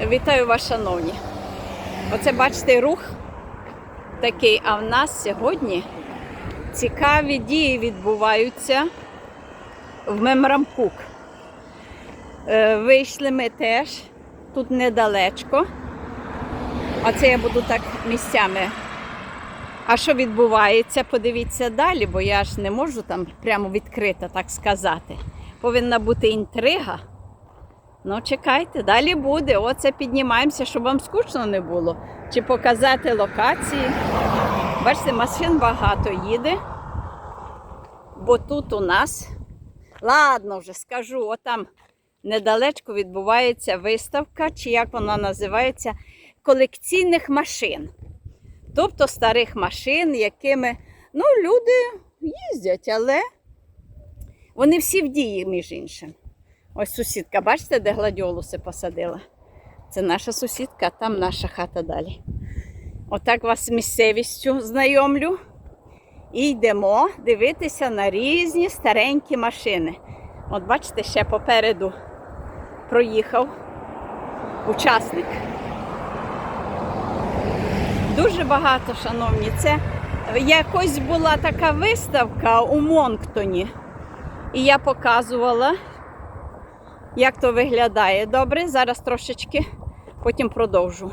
Вітаю вас, шановні. Оце бачите рух такий, а в нас сьогодні цікаві дії відбуваються в Мемрамкук. Е, Вийшли ми теж тут недалечко. А це я буду так місцями. А що відбувається, подивіться далі, бо я ж не можу там прямо відкрито так сказати. Повинна бути інтрига. Ну, чекайте, далі буде. Оце піднімаємося, щоб вам скучно не було. Чи показати локації. Бачите, машин багато їде. Бо тут у нас, ладно, вже скажу, отам недалечко відбувається виставка, чи як вона називається, колекційних машин. Тобто старих машин, якими ну, люди їздять, але вони всі в дії, між іншим. Ось сусідка, бачите, де гладіолуси посадила? Це наша сусідка, а там наша хата далі. Отак вас з місцевістю знайомлю. І йдемо дивитися на різні старенькі машини. От бачите, ще попереду проїхав учасник. Дуже багато, шановні. Це якось була така виставка у Монктоні. І я показувала, як то виглядає. Добре, зараз трошечки, потім продовжу.